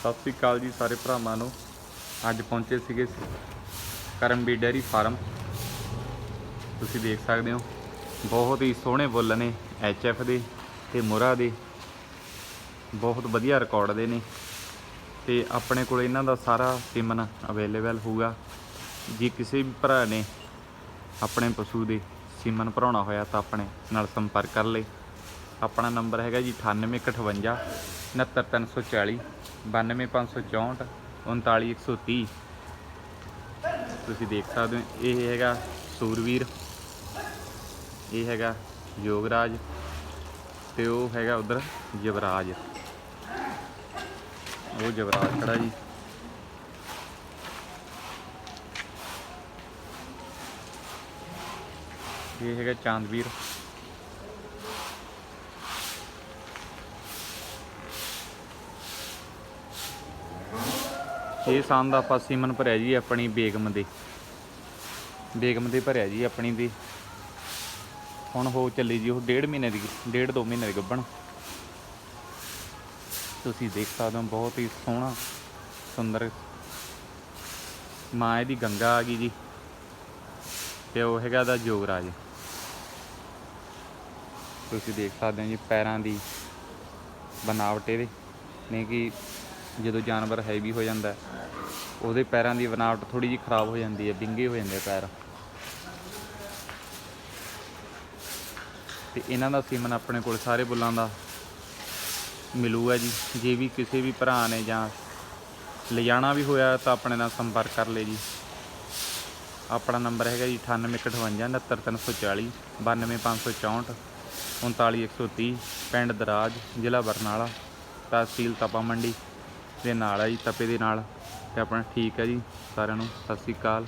ਸਤਿ ਸ੍ਰੀ ਅਕਾਲ ਜੀ ਸਾਰੇ ਭਰਾਵਾਂ ਨੂੰ। ਅੱਜ ਪਹੁੰਚੇ ਸੀਗੇ ਕਰਮਬੀ ਡੈਰੀ ਫਾਰਮ। ਤੁਸੀਂ ਦੇਖ ਸਕਦੇ ਹੋ, ਬਹੁਤ ਹੀ ਸੋਹਣੇ ਬੁੱਲ ਨੇ ਐਫ ਦੇ ਤੇ ਮੁਰਾ ਦੇ। ਬਹੁਤ ਵਧੀਆ ਰਿਕਾਰਡ ਦੇ ਨੇ ਤੇ ਆਪਣੇ ਕੋਲ ਇਹਨਾਂ ਦਾ ਸਾਰਾ ਸਿਮਨ ਅਵੇਲੇਬਲ ਹੋਊਗਾ। ਜੇ ਕਿਸੇ ਵੀ ਭਰਾ ਨੇ ਆਪਣੇ ਪਸ਼ੂ ਦੇ ਸਿਮਨ ਭਰਾਉਣਾ ਹੋਇਆ ਤਾਂ ਆਪਣੇ ਨਾਲ ਸੰਪਰਕ ਕਰ ਲੇ ਆਪਣਾ ਨੰਬਰ ਹੈਗਾ ਜੀ 9858 69340 92564 39130 ਤੁਸੀਂ ਦੇਖ ਸਕਦੇ ਹੋ, ਇਹ ਹੈਗਾ ਸੂਰਵੀਰ, ਇਹ ਹੈਗਾ ਯੋਗਰਾਜ ਤੇ ਉਹ ਹੈਗਾ ਉਧਰ ਯਵਰਾਜ। ਉਹ ਯਵਰਾਜ ਖੜਾ ਜੀ। ਇਹ ਹੈਗਾ ਚਾਂਦਵੀਰ। ਇਹ ਸੰਦ ਆਪਾਂ ਸੀਮਨ ਭਰਿਆ ਜੀ ਆਪਣੀ ਬੇਗਮ ਦੇ। ਬੇਗਮ ਦੇ ਭਰਿਆ ਜੀ ਆਪਣੀ ਦੀ। ਹੁਣ ਹੋ ਚੱਲੀ ਜੀ ਉਹ ਡੇਢ ਮਹੀਨੇ ਦੀ, ਡੇਢ ਦੋ ਮਹੀਨੇ ਦੀ ਗੱਭਣ। ਤੁਸੀਂ ਦੇਖ ਸਕਦੇ ਹੋ ਬਹੁਤ ਹੀ ਸੋਹਣਾ, ਸੁੰਦਰ। ਮਾਂ ਇਹਦੀ ਗੰਗਾ ਆ ਗਈ ਜੀ, ਤੇ ਉਹ ਹੈਗਾ ਦਾ ਜੋਗਰਾਜ। ਤੁਸੀਂ ਦੇਖ ਸਕਦੇ ਹੋ ਜੀ ਪੈਰਾਂ ਦੀ ਬਨਾਵਟ ਇਹਦੇ ਨੇ ਕਿ ਜਦੋਂ ਜਾਨਵਰ ਹੈਵੀ ਹੋ ਜਾਂਦਾ। ਉਹਦੇ ਪੈਰਾਂ ਦੀ ਬਨਾਵਟ ਥੋੜੀ ਜਿਹੀ ਖਰਾਬ ਹੋ ਜਾਂਦੀ ਹੈ ਵਿੰਗੇ ਹੋ ਜਾਂਦੇ ਆ ਪੈਰ। ਤੇ ਇਹਨਾਂ ਦਾ ਸੀਮਨ ਆਪਣੇ ਕੋਲ ਸਾਰੇ ਬੁੱਲਾਂ ਦਾ ਮਿਲੂਗਾ ਜੀ। ਜੇ ਵੀ ਕਿਸੇ ਵੀ ਭਰਾ ਨੇ ਜਾਂ ਲਿਜਾਣਾ ਵੀ ਹੋਇਆ ਤਾਂ ਆਪਣੇ ਨਾਲ ਸੰਪਰਕ ਕਰ ਲੈ ਜੀ। ਆਪਣਾ ਨੰਬਰ ਹੈਗਾ ਜੀ 9858 69340 92564 39130 ਪਿੰਡ ਦਰਾਜ, ਜ਼ਿਲ੍ਹਾ ਬਰਨਾਲਾ, ਤਹਿਸੀਲ ਤਪਾ ਮੰਡੀ ਦੇ ਨਾਲ ਹੈ ਜੀ, ਤਪੇ ਦੇ ਨਾਲ। ਤੇ ਆਪਣਾ ਠੀਕ ਹੈ ਜੀ ਸਾਰਿਆਂ ਨੂੰ ਸਤਿ ਸ੍ਰੀ ਅਕਾਲ।